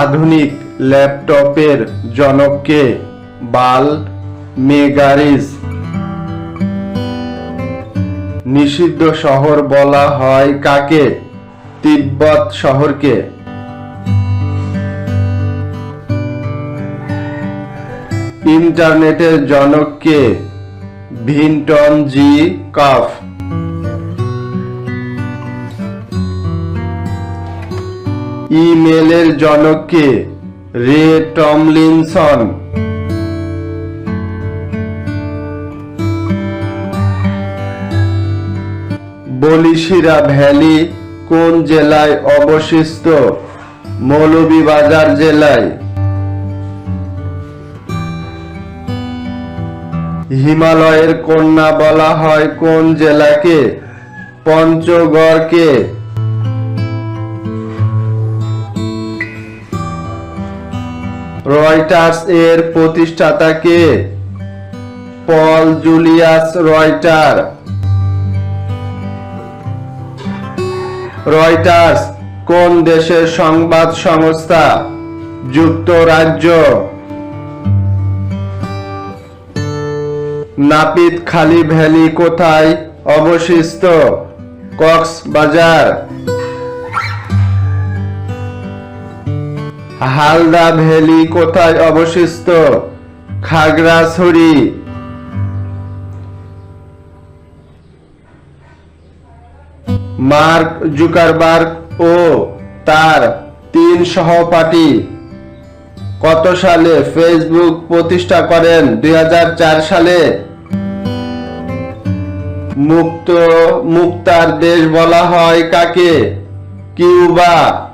আধুনিক ল্যাপটপের জনককে বাল মেগারিজ। নিষিদ্ধ শহর বলা হয় কাকে? তিব্বত শহরকে। ইন্টারনেটের জনককে ভিনটন জি কাফ। ইমেলের জনককে রে টমলিনসন। বলিশিরা ভ্যালি কোন জেলায় অবশিষ্ট মৌলভীবাজার জেলায়। হিমালয়ের কন্যা বলা হয় কোন জেলাকে? পঞ্চগড়কে। রয়টার্স এর প্রতিষ্ঠাতা কে? Paul Julius Reuter. রয়টার্স কোন দেশের সংবাদ সংস্থা? যুক্তরাজ্য। নাপিত খালি ভ্যালি কোথায় অবশিষ্ট? কক্সবাজার। হালদা ভ্যালি কোথায় অবস্থিত খাগড়াছড়ি। মার্ক জুকারবার্গ ও তার তিন সহপাঠী কত সালে ফেসবুক প্রতিষ্ঠা করেন? দুই হাজার চার সালে। মুক্ত, মুক্তার দেশ বলা হয় কাকে? কিউবা।